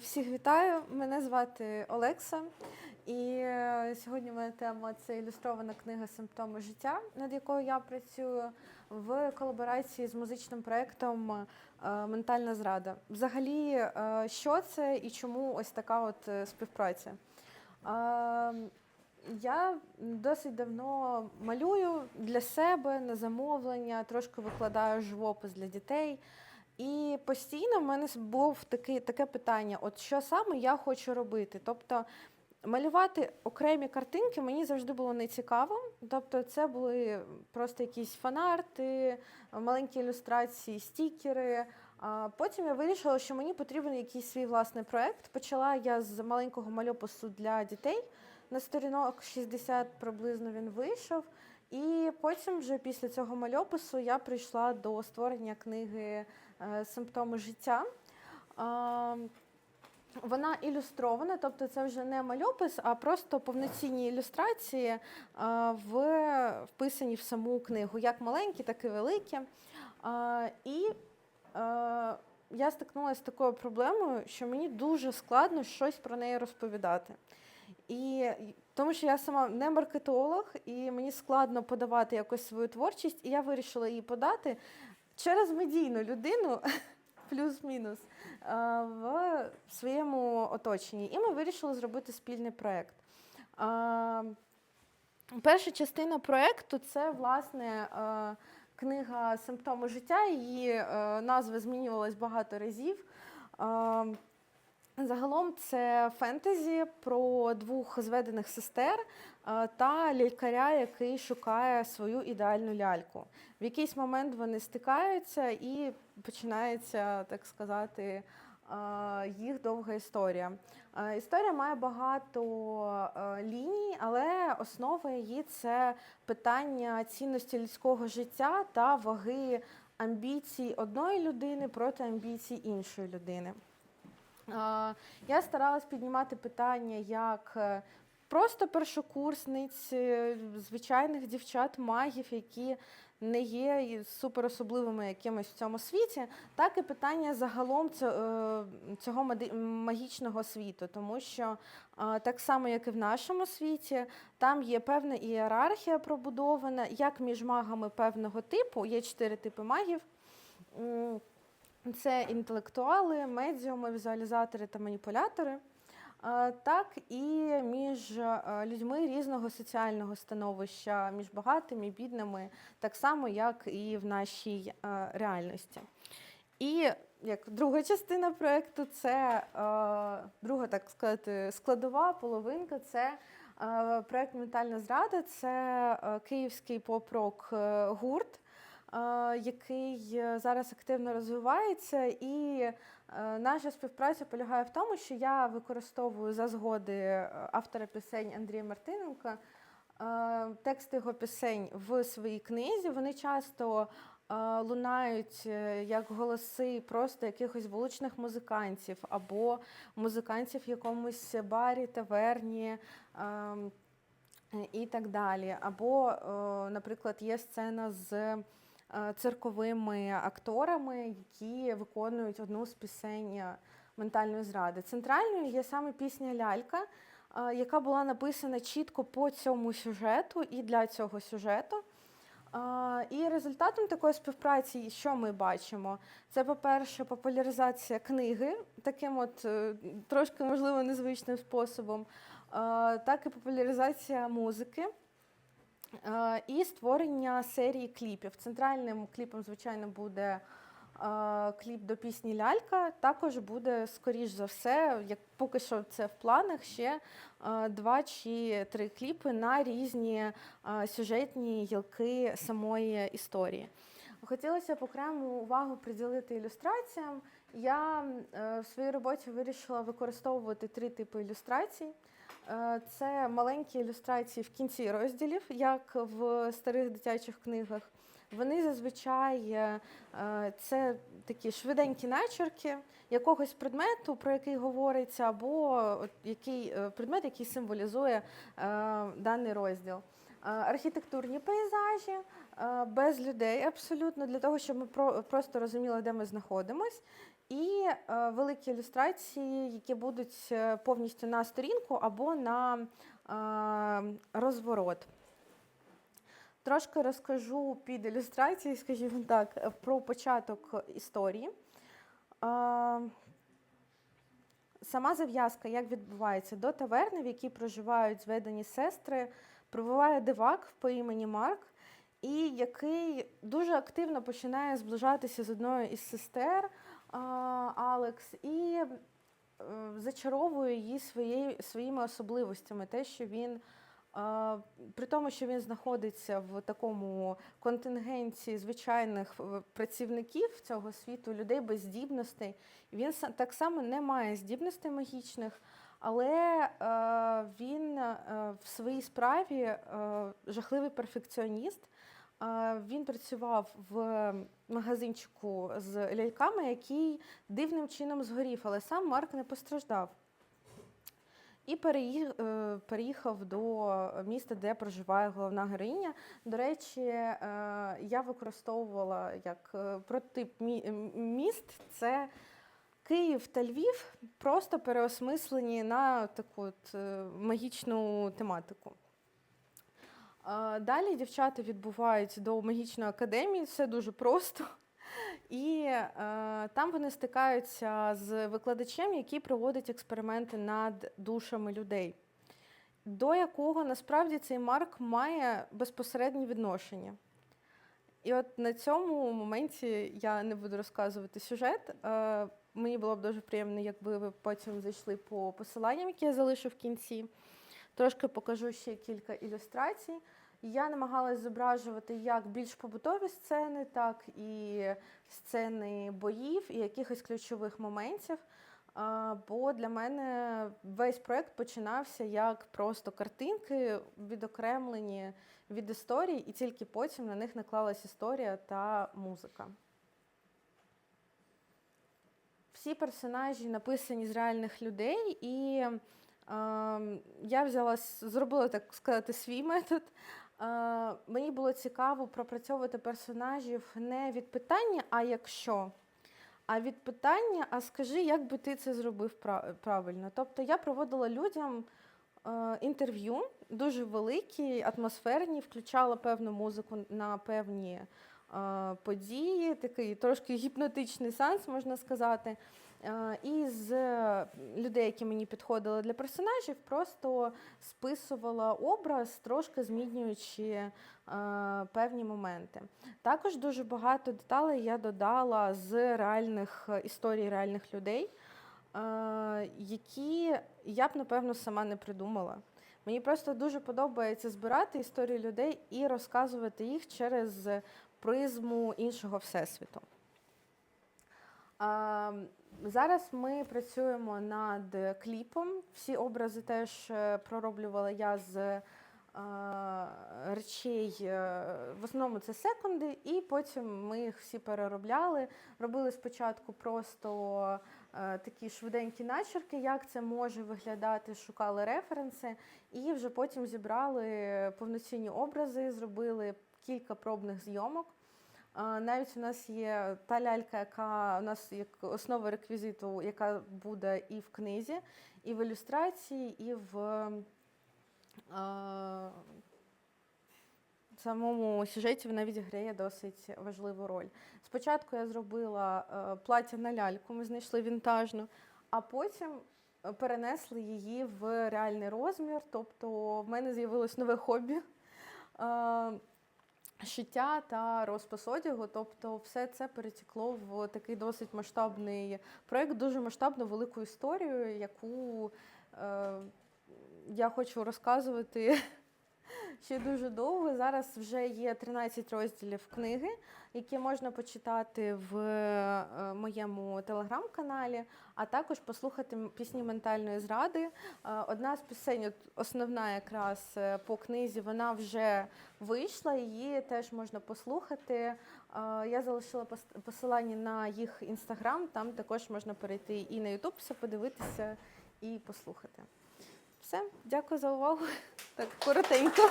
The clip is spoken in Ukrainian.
Всіх вітаю. Мене звати Олекса. І е, сьогодні моя тема це ілюстрована книга Симптоми життя, над якою я працюю в колаборації з музичним проєктом е, Ментальна зрада. Взагалі, е, що це і чому ось така от співпраця? Я досить давно малюю для себе на замовлення, трошки викладаю живопис для дітей. І постійно в мене був такий, таке питання: от що саме я хочу робити? Тобто малювати окремі картинки мені завжди було не цікаво. Тобто, це були просто якісь фанарти, маленькі ілюстрації, стікери. А потім я вирішила, що мені потрібен якийсь свій власний проект. Почала я з маленького мальопису для дітей. На сторінок 60 приблизно він вийшов. І потім, вже після цього мальопису, я прийшла до створення книги е, Симптоми життя. Вона ілюстрована, тобто це вже не мальопис, а просто повноцінні ілюстрації в, вписані в саму книгу, як маленькі, так і великі. І е, я стикнулася з такою проблемою, що мені дуже складно щось про неї розповідати. І тому що я сама не маркетолог, і мені складно подавати якось свою творчість, і я вирішила її подати через медійну людину, плюс-мінус, в своєму оточенні. І ми вирішили зробити спільний проєкт. Перша частина проєкту це власне книга Симптоми життя. Її е, назва змінювалась багато разів. Загалом це фентезі про двох зведених сестер е, та лялькаря, який шукає свою ідеальну ляльку. В якийсь момент вони стикаються і починається, так сказати, е, їх довга історія. Е, Історія має багато ліній, але основа її це питання цінності людського життя та ваги амбіцій одної людини проти амбіцій іншої людини. Я старалась піднімати питання як е, просто першокурсниць, е, звичайних дівчат, магів, які не є суперособливими якимось в цьому світі, так і питання загалом е, цього магічного світу, тому що так само, як і в нашому світі, там є певна ієрархія пробудована, як між магами певного типу, є чотири типи магів. Це інтелектуали, медіуми, візуалізатори та маніпулятори, так і між е, людьми різного соціального становища, між багатими бідними, так само, як і в нашій е, реальності. І як друга частина проєкту, це е, друга, так сказати, складова половинка це проєкт Ментальна зрада, це київський поп-рок гурт який е, зараз активно розвивається, і е, наша співпраця полягає в тому, що я використовую за згоди е, автора пісень Андрія Мартиненка е, тексти його пісень в своїй книзі. Вони часто е, лунають е, як голоси просто якихось вуличних музикантів або музикантів в якомусь барі, таверні. ем, і так далі. Або, е, наприклад, є сцена з е, цирковими акторами, які виконують одну з пісень е, ментальної зради. Центральною є саме пісня Лялька, е, яка була написана чітко по цьому сюжету і для цього сюжету. І результатом такої співпраці, що ми бачимо, це, по-перше, популяризація книги таким от е, трошки, можливо, незвичним способом, так і популяризація музики. Е, І створення серії кліпів. Центральним кліпом, звичайно, буде е, кліп до пісні Лялька. Також буде, скоріш за все, як поки що це в планах, ще е, два чи три кліпи на різні сюжетні гілки самої історії. Хотілося б окрему увагу приділити ілюстраціям. Я в своїй роботі вирішила використовувати три типи ілюстрацій. Е, Це маленькі ілюстрації в кінці розділів, як в старих дитячих книгах. Вони зазвичай е, це такі швиденькі начерки якогось предмету, про який говориться, або який е, предмет, який символізує даний розділ. Архітектурні пейзажі без людей абсолютно для того, щоб ми про- просто розуміли, де ми знаходимось. і е, великі ілюстрації, які будуть е, повністю на сторінку або на е, розворот. Трошки розкажу під ілюстрації, скажімо так, про початок історії. Сама зав'язка, як відбувається, до таверни, в якій проживають зведені сестри, прибуває дивак по імені Марк, і який дуже активно починає зближатися з одною із сестер Алекс і е, зачаровує її своєю, своїми особливостями. Те, що він, при тому, що він знаходиться в такому контингенті звичайних е, працівників цього світу, людей без здібностей, він так само не має здібностей магічних, але е, він е, в своїй справі е, жахливий перфекціоніст. Він працював в магазинчику з ляльками, який дивним чином згорів, але сам Марк не постраждав. І переїхав до міста, де проживає головна героїня. До речі, я використовувала як прототип міст. Це Київ та Львів, просто переосмислені на таку от е, магічну тематику. Далі дівчата відбувають до магічної академії, все дуже просто. І е, там вони стикаються з викладачем, який проводить експерименти над душами людей, до якого насправді цей Марк має безпосереднє відношення. І от на цьому моменті я не буду розказувати сюжет. Е, мені було б дуже приємно, якби ви потім зайшли по посиланням, які я залишу в кінці. Трошки покажу ще кілька ілюстрацій. Я намагалась зображувати як більш побутові сцени, так і сцени боїв і якихось ключових моментів. Бо для мене весь проект починався як просто картинки, відокремлені від історії, і тільки потім на них наклалась історія та музика. Всі персонажі написані з реальних людей, і е, я взяла, зробила так сказати, свій метод. Е, мені було цікаво пропрацьовувати персонажів не від питання, а якщо. А від питання, а скажи, як би ти це зробив пра- правильно. Тобто я проводила людям е, інтерв'ю, дуже великі, атмосферні, включала певну музику на певні події, такий трошки гіпнотичний сеанс, можна сказати. Е, І з людей, які мені підходили для персонажів, просто списувала образ, трошки змінюючи е, певні моменти. Також дуже багато деталей я додала з реальних е, історій реальних людей, е, які я б, напевно, сама не придумала. Мені просто дуже подобається збирати історії людей і розказувати їх через призму іншого всесвіту. Зараз ми працюємо над кліпом. Всі образи теж е, пророблювала я з е, речей. е, В основному це секунди, і потім ми їх всі переробляли. Робили спочатку просто такі швиденькі начерки, як це може виглядати, шукали референси, і вже потім зібрали повноцінні образи, зробили кілька пробних зйомок. Навіть у нас є та лялька, яка у нас як основа реквізиту, яка буде і в книзі, і в ілюстрації, і в а, самому сюжеті вона відіграє досить важливу роль. Спочатку я зробила е, плаття на ляльку, ми знайшли вінтажну, а потім е, перенесли її в реальний розмір. Тобто в мене з'явилось нове хобі. Е, шиття та розпис одягу. Тобто, все це перетекло в такий досить масштабний проєкт, дуже масштабну велику історію, яку е, я хочу розказувати ще дуже довго. Зараз вже є 13 розділів книги, які можна почитати в е, моєму телеграм-каналі, а також послухати пісні ментальної зради. Е, Одна з пісень, основна якраз е, по книзі, вона вже вийшла, її теж можна послухати. Я залишила посилання на їх інстаграм, там також можна перейти і на Ютуб все подивитися і послухати. Все, дякую за увагу. Так коротенько.